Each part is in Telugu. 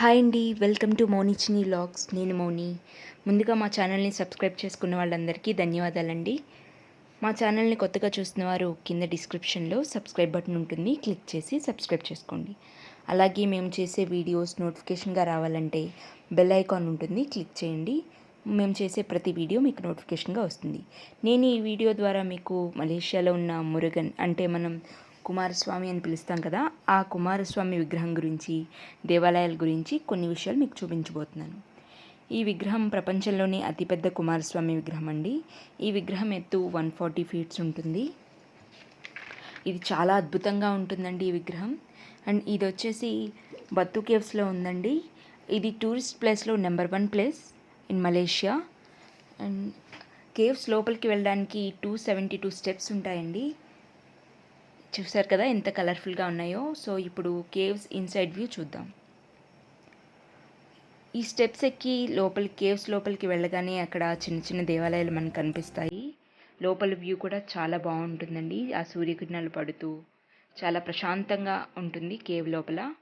హాయ్ అండి వెల్కమ్ టు మౌనిచిని లాగ్స్ నేను మౌని. ముందుగా మా ఛానల్ని సబ్స్క్రైబ్ చేసుకున్న వాళ్ళందరికీ ధన్యవాదాలండి. మా ఛానల్ని కొత్తగా చూస్తున్న వారు కింద డిస్క్రిప్షన్లో సబ్స్క్రైబ్ బటన్ ఉంటుంది క్లిక్ చేసి సబ్స్క్రైబ్ చేసుకోండి. అలాగే మేము చేసే వీడియోస్ నోటిఫికేషన్గా రావాలంటే బెల్ ఐకాన్ ఉంటుంది క్లిక్ చేయండి. మేము చేసే ప్రతి వీడియో మీకు నోటిఫికేషన్గా వస్తుంది. నేను ఈ వీడియో ద్వారా మీకు మలేషియాలో ఉన్న మురుగన్ అంటే మనం కుమారస్వామి అని పిలుస్తాం కదా ఆ కుమారస్వామి విగ్రహం గురించి దేవాలయాల గురించి కొన్ని విషయాలు మీకు చూపించబోతున్నాను. ఈ విగ్రహం ప్రపంచంలోనే అతిపెద్ద కుమారస్వామి విగ్రహం అండి. ఈ విగ్రహం ఎత్తు వన్ ఫార్టీ ఫీట్స్ ఉంటుంది. ఇది చాలా అద్భుతంగా ఉంటుందండి ఈ విగ్రహం. అండ్ ఇది వచ్చేసి బత్తు కేవ్స్లో ఉందండి. ఇది టూరిస్ట్ ప్లేస్లో number one place in Malaysia. And caves లోపలికి వెళ్ళడానికి టూ సెవెంటీ టూ స్టెప్స్ ఉంటాయండి. చూసారు కదా ఎంత కలర్ఫుల్గా ఉన్నాయో. సో ఇప్పుడు కేవ్స్ ఇన్సైడ్ వ్యూ చూద్దాం. ఈ స్టెప్స్ ఎక్కి లోపల కేవ్స్ లోపలికి వెళ్ళగానే అక్కడ చిన్న చిన్న దేవాలయాలు మనకు కనిపిస్తాయి. లోపల వ్యూ కూడా చాలా బాగుంటుందండి. ఆ సూర్యకిరణాలు పడుతూ చాలా ప్రశాంతంగా ఉంటుంది కేవ్ లోపల.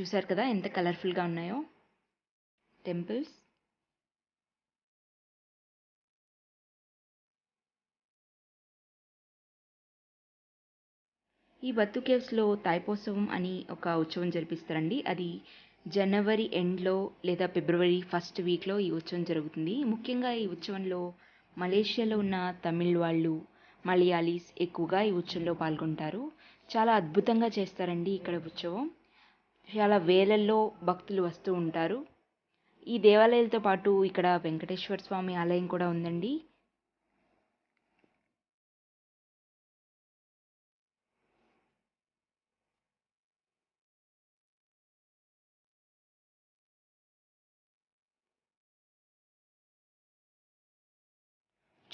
చూసారు కదా ఎంత కలర్ఫుల్గా ఉన్నాయో. టెంపుల్స్. ఈ బత్తు కేవ్స్లో తాయిపోత్సవం అని ఒక ఉత్సవం జరిపిస్తారండి. అది జనవరి ఎండ్లో లేదా ఫిబ్రవరి ఫస్ట్ వీక్లో ఈ ఉత్సవం జరుగుతుంది. ముఖ్యంగా ఈ ఉత్సవంలో మలేషియాలో ఉన్న తమిళ్ వాళ్ళు మలయాళీస్ ఎక్కువగా ఈ ఉత్సవంలో పాల్గొంటారు. చాలా అద్భుతంగా చేస్తారండి ఇక్కడ ఉత్సవం చాలా వేలల్లో భక్తులు వస్తూ ఉంటారు. ఈ దేవాలయాలతో పాటు ఇక్కడ వెంకటేశ్వర స్వామి ఆలయం కూడా ఉందండి.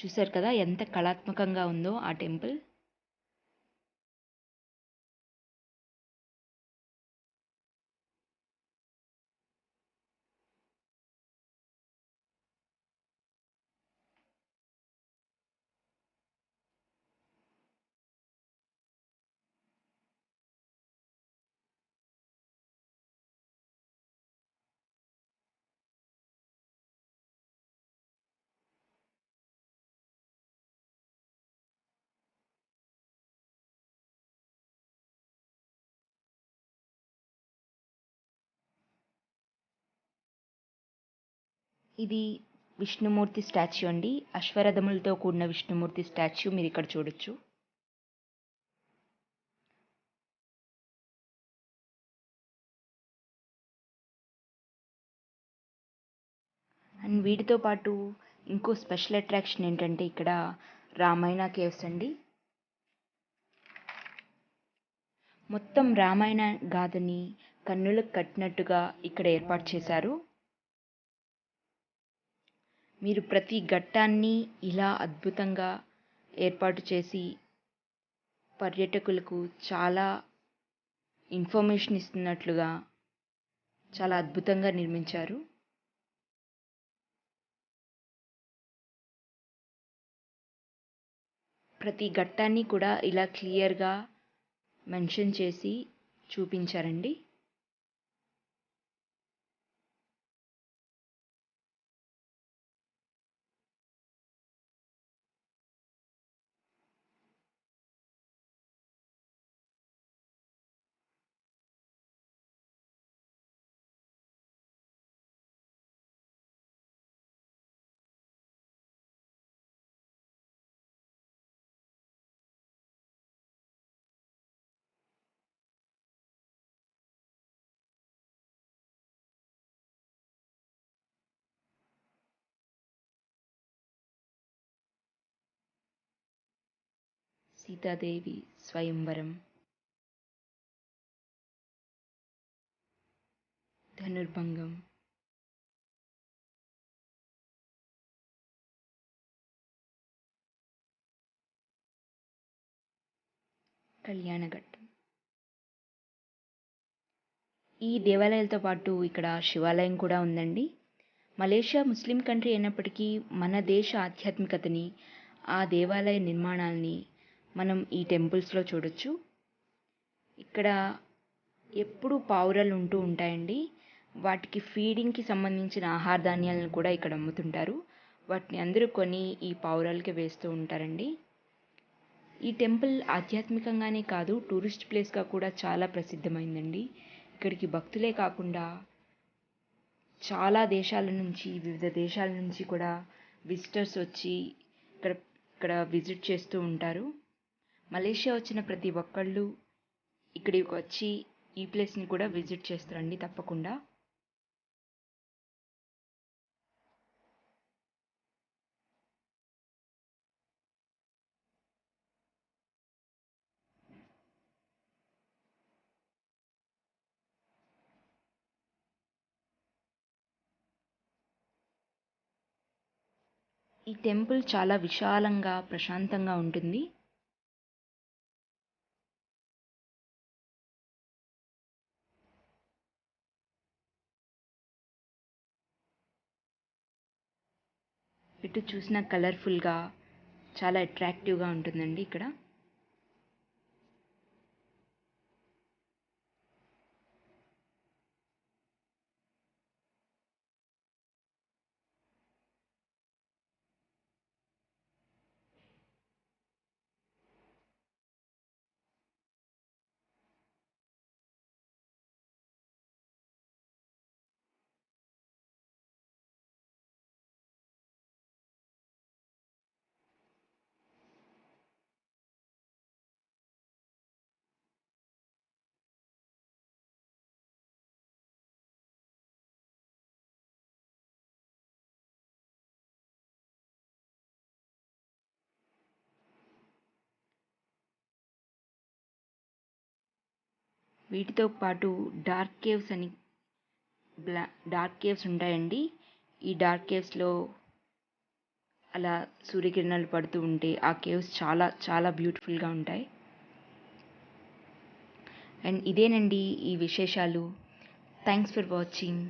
చూశారు కదా ఎంత కళాత్మకంగా ఉందో ఆ టెంపుల్. ఇది విష్ణుమూర్తి స్టాచ్యూ అండి. అశ్వరథములతో కూడిన విష్ణుమూర్తి స్టాచ్యూ మీరు ఇక్కడ చూడొచ్చు. అండ్ వీటితో పాటు ఇంకో స్పెషల్ అట్రాక్షన్ ఏంటంటే ఇక్కడ రామాయణ కేవ్స్ అండి. మొత్తం రామాయణ గాథని కన్నులకు కట్టినట్టుగా ఇక్కడ ఏర్పాటు చేశారు. మీరు ప్రతి ఘట్టాన్ని ఇలా అద్భుతంగా ఏర్పాటు చేసి పర్యాటకులకు చాలా ఇన్ఫర్మేషన్ ఇస్తున్నట్లుగా చాలా అద్భుతంగా నిర్మించారు. ప్రతి ఘట్టాన్ని కూడా ఇలా క్లియర్గా మెన్షన్ చేసి చూపించారండి. సీతాదేవి స్వయంవరం. ధనుర్భంగం. కళ్యాణఘట్టం. ఈ దేవాలయాలతో పాటు ఇక్కడ శివాలయం కూడా ఉందండి. మలేషియా ముస్లిం కంట్రీ అయినప్పటికీ మన దేశ ఆధ్యాత్మికతని ఆ దేవాలయ నిర్మాణాలని మనం ఈ టెంపుల్స్లో చూడొచ్చు. ఇక్కడ ఎప్పుడూ పావురాలు ఉంటూ ఉంటాయండి. వాటికి ఫీడింగ్కి సంబంధించిన ఆహార ధాన్యాలను కూడా ఇక్కడ అమ్ముతుంటారు. వాటిని అందరూ కొని ఈ పావురాలకి వేస్తూ ఉంటారండి. ఈ టెంపుల్ ఆధ్యాత్మికంగానే కాదు టూరిస్ట్ ప్లేస్గా కూడా చాలా ప్రసిద్ధమైందండి. ఇక్కడికి భక్తులే కాకుండా చాలా దేశాల నుంచి వివిధ దేశాల నుంచి కూడా విజిటర్స్ వచ్చి ఇక్కడ ఇక్కడ విజిట్ చేస్తూ ఉంటారు. మలేషియా వచ్చిన ప్రతి ఒక్కళ్ళు ఇక్కడికి వచ్చి ఈ ప్లేస్ని కూడా విజిట్ చేస్తారండి తప్పకుండా. ఈ టెంపుల్ చాలా విశాలంగా ప్రశాంతంగా ఉంటుంది. ఇటు చూసినా కలర్ఫుల్గా చాలా అట్రాక్టివ్గా ఉంటుందండి ఇక్కడ. వీటితో పాటు డార్క్ కేవ్స్ అని బ్లా డార్క్ కేవ్స్ ఉంటాయండి. ఈ డార్క్ కేవ్స్లో అలా సూర్యకిరణాలు పడుతూ ఉంటే ఆ కేవ్స్ చాలా చాలా బ్యూటిఫుల్గా ఉంటాయి. అండ్ ఇదేనండి ఈ విశేషాలు. Thanks for watching.